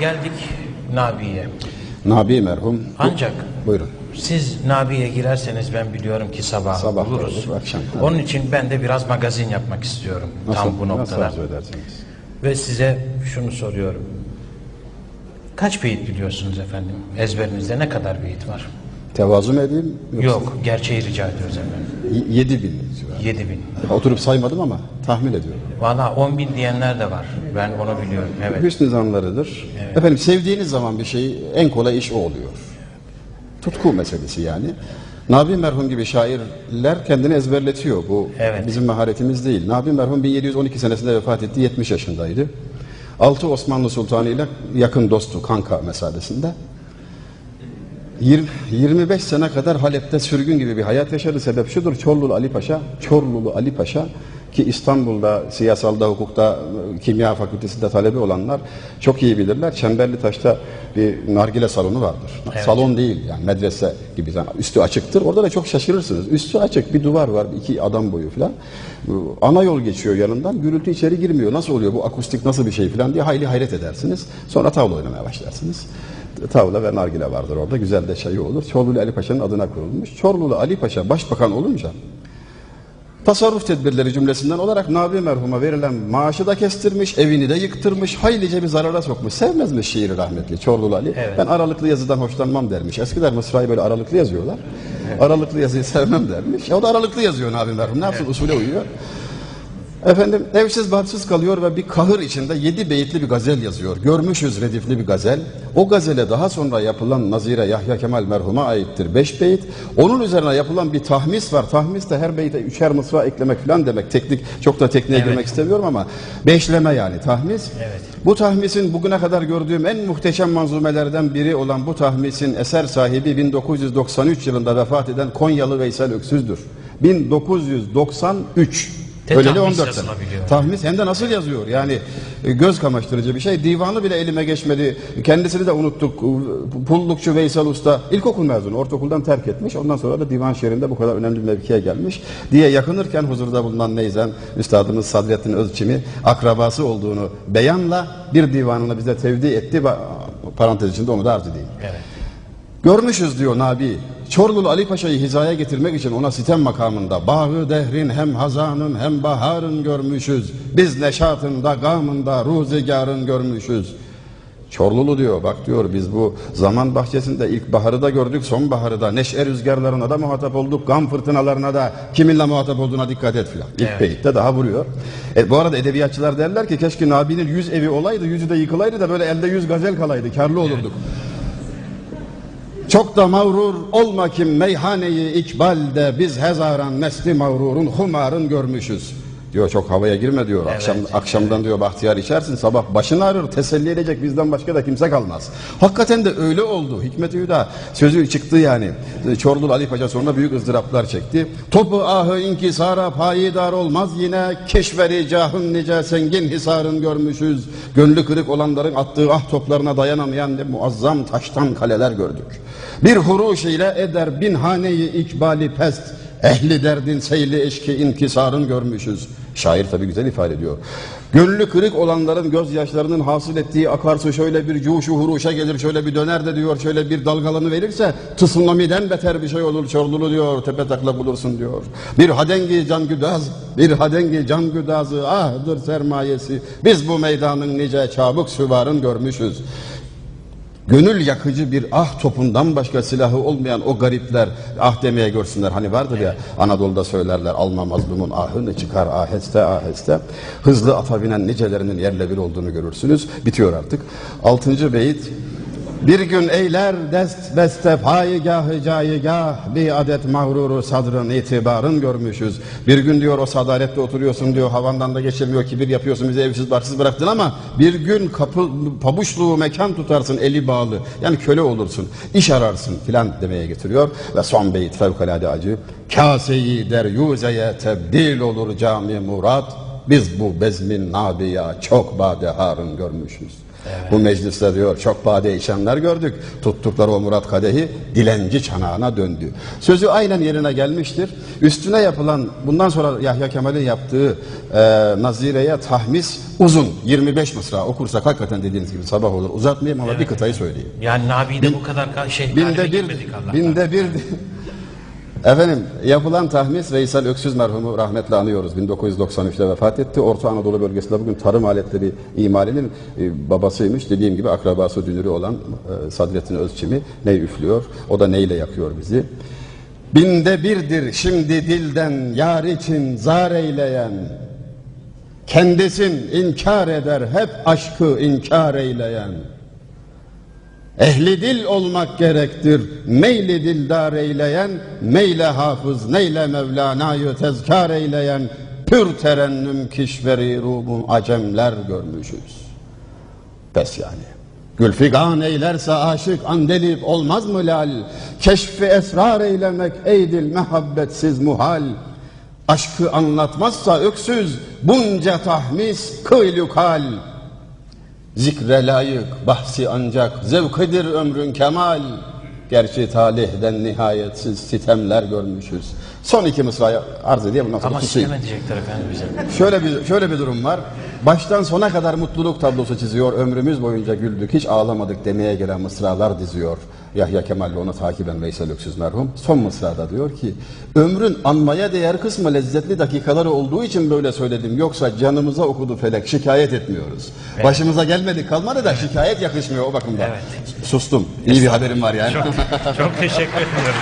Geldik Nabi'ye. Nabi merhum. Ancak Buyurun. siz Nabi'ye girerseniz ben biliyorum ki sabah, Sabah buluruz. olur, akşam. Onun için ben de biraz magazin yapmak istiyorum tam bu Nasıl noktada. arzu edersiniz? Ve size şunu soruyorum. Kaç beyit biliyorsunuz efendim? Ezberinizde ne kadar beyit var? Tevazu mu edeyim? Yoksa Yok, gerçeği rica ediyoruz efendim. Y- Yedi bin civarı. 7 bin. Oturup saymadım ama tahmin ediyorum. Valla 10 bin diyenler de var. Ben onu biliyorum. Evet. Hüsnü zanlarıdır. Efendim sevdiğiniz zaman bir şey en kolay iş o oluyor. Tutku meselesi yani. Nabi merhum gibi şairler kendini ezberletiyor. Bu Evet. bizim maharetimiz değil. Nabi merhum 1712 senesinde vefat etti. 70 yaşındaydı. Altı Osmanlı Sultanı ile yakın dostu kanka mesadesinde. Yir- 25 sene kadar Halep'te sürgün gibi bir hayat yaşadı. Sebep şudur. Çorlulu Ali Paşa, Çorlulu Ali Paşa ki İstanbul'da siyasalda, hukukta, kimya fakültesinde talebe olanlar çok iyi bilirler. Çemberli Taş'ta bir nargile salonu vardır. Evet. Salon değil yani medrese gibi. Yani üstü açıktır. Orada da çok şaşırırsınız. Üstü açık bir duvar var. iki adam boyu falan. Ana yol geçiyor yanından. Gürültü içeri girmiyor. Nasıl oluyor bu akustik nasıl bir şey falan diye hayli hayret edersiniz. Sonra tavla oynamaya başlarsınız. Tavla ve nargile vardır orada. Güzel de çayı olur. Çorlulu Ali Paşa'nın adına kurulmuş. Çorlulu Ali Paşa başbakan olunca tasarruf tedbirleri cümlesinden olarak Nabi merhuma verilen maaşı da kestirmiş, evini de yıktırmış, haylice bir zarara sokmuş. Sevmez mi şiiri rahmetli Çorlulu Ali? Evet. Ben aralıklı yazıdan hoşlanmam dermiş. Eskiler Mısra'yı böyle aralıklı yazıyorlar. Aralıklı yazıyı sevmem dermiş. E o da aralıklı yazıyor Nabi merhum. Ne yapsın usule uyuyor. Efendim evsiz barksız kalıyor ve bir kahır içinde yedi beyitli bir gazel yazıyor. Görmüşüz redifli bir gazel. O gazele daha sonra yapılan Nazire Yahya Kemal merhuma aittir. Beş beyit. Onun üzerine yapılan bir tahmis var. Tahmis de her beyte üçer mısra eklemek falan demek. Teknik çok da tekniğe Evet. girmek istemiyorum ama beşleme yani tahmis. Evet. Bu tahmisin bugüne kadar gördüğüm en muhteşem manzumelerden biri olan bu tahmisin eser sahibi 1993 yılında vefat eden Konyalı Veysel Öksüz'dür. 1993. Te Öyleli tahmis 14 sene. yazılabiliyor. Tahmis hem de nasıl yazıyor? Yani e, göz kamaştırıcı bir şey. Divanı bile elime geçmedi. Kendisini de unuttuk. Pullukçu Veysel Usta ilkokul mezunu. Ortaokuldan terk etmiş. Ondan sonra da divan şehrinde bu kadar önemli bir mevkiye gelmiş. Diye yakınırken huzurda bulunan Neyzen Üstadımız Sadrettin Özçim'i akrabası olduğunu beyanla bir divanını bize tevdi etti. Parantez içinde onu da arz edeyim. Evet. Görmüşüz diyor Nabi. Çorlulu Ali Paşa'yı hizaya getirmek için ona sitem makamında bağı dehrin hem hazanın hem baharın görmüşüz. Biz neşatında gamında ruzigarın görmüşüz. Çorlulu diyor bak diyor biz bu zaman bahçesinde ilk baharı da gördük sonbaharı da neşe rüzgarlarına da muhatap olduk gam fırtınalarına da kiminle muhatap olduğuna dikkat et filan. İlk Evet. beyitte daha vuruyor. E, bu arada edebiyatçılar derler ki keşke Nabi'nin yüz evi olaydı yüzü de yıkılaydı da böyle elde yüz gazel kalaydı karlı olurduk. Çok da mağrur olma kim meyhaneyi ikbalde biz hezaran nesli mağrurun humarın görmüşüz. Diyor çok havaya girme diyor. Akşam akşamdan diyor bahtiyar içersin sabah başın ağrır teselli edecek bizden başka da kimse kalmaz. Hakikaten de öyle oldu. Hikmet-i Hüda sözü çıktı yani. Çorlulu Ali Paşa sonra büyük ızdıraplar çekti. Topu ahı inkisara payidar olmaz yine keşveri cahın nice sengin hisarın görmüşüz. Gönlü kırık olanların attığı ah toplarına dayanamayan ne muazzam taştan kaleler gördük. Bir huruş ile eder bin haneyi ikbali pest. Ehli derdin seyli eşki inkisarın görmüşüz. Şair tabi güzel ifade ediyor. Gönlü kırık olanların gözyaşlarının hasıl ettiği akarsu şöyle bir cuşu huruşa gelir şöyle bir döner de diyor şöyle bir dalgalanı verirse tsunami'den beter bir şey olur çorlulu diyor tepe takla bulursun diyor. Bir hadengi can güdaz bir hadengi can güdazı ahdır sermayesi biz bu meydanın nice çabuk süvarın görmüşüz. Gönül yakıcı bir ah topundan başka silahı olmayan o garipler ah demeye görsünler. Hani vardır ya Anadolu'da söylerler alma mazlumun ahını çıkar aheste aheste. Hızlı ata binen nicelerinin yerle bir olduğunu görürsünüz. Bitiyor artık. Altıncı beyit. Bir gün eyler dest beste payigahı cayigah bir adet mağruru sadrın itibarın görmüşüz. Bir gün diyor o sadalette oturuyorsun diyor havandan da geçirmiyor kibir yapıyorsun bizi evsiz barksız bıraktın ama bir gün kapı pabuçluğu mekan tutarsın eli bağlı yani köle olursun iş ararsın filan demeye getiriyor ve son beyit fevkalade acı. Kaseyi deryuzeye tebdil olur cami murat biz bu bezmin nabiya çok badeharın görmüşüz. Bu mecliste diyor çok bade içenler gördük. Tuttukları o Murat Kadehi dilenci çanağına döndü. Sözü aynen yerine gelmiştir. Üstüne yapılan bundan sonra Yahya Kemal'in yaptığı e, nazireye tahmis uzun 25 mısra okursak hakikaten dediğiniz gibi sabah olur. Uzatmayayım ama bir kıtayı söyleyeyim. Yani Nabi'de bu kadar ka- şey Binde bir, binde bir. Efendim yapılan tahmis Veysel Öksüz merhumu rahmetle anıyoruz. 1993'te vefat etti. Orta Anadolu bölgesinde bugün tarım aletleri imalinin e, babasıymış. Dediğim gibi akrabası dünürü olan e, Sadrettin Özçimi ney üflüyor. O da neyle yakıyor bizi. Binde birdir şimdi dilden yar için zar eyleyen. Kendisin inkar eder hep aşkı inkar eyleyen. Ehli dil olmak gerektir. Meyli dildar eyleyen, meyle hafız, neyle Mevlana'yı tezkar eyleyen, pür terennüm kişveri rumun acemler görmüşüz. Bes yani. Gülfigan eylerse aşık andelip olmaz mı lal? Keşfi esrar eylemek eydil mehabbetsiz muhal. Aşkı anlatmazsa öksüz bunca tahmis kıylukal. Zikre layık bahsi ancak zevkidir ömrün kemal. Gerçi talihden nihayetsiz sitemler görmüşüz. Son iki mısrayı arz edeyim bundan sonra Ama susayım. sisteme diyecekler efendim bize. Şöyle bir şöyle bir durum var. Baştan sona kadar mutluluk tablosu çiziyor. Ömrümüz boyunca güldük, hiç ağlamadık demeye gelen mısralar diziyor. Yahya Kemal ile onu takiben Veysel Öksüz merhum. Son mısrada diyor ki, ömrün anmaya değer kısmı lezzetli dakikaları olduğu için böyle söyledim. Yoksa canımıza okudu felek, şikayet etmiyoruz. Başımıza gelmedi kalmadı da şikayet yakışmıyor o bakımdan. Evet. Sustum. İyi bir haberim var yani. Çok, çok teşekkür ediyorum.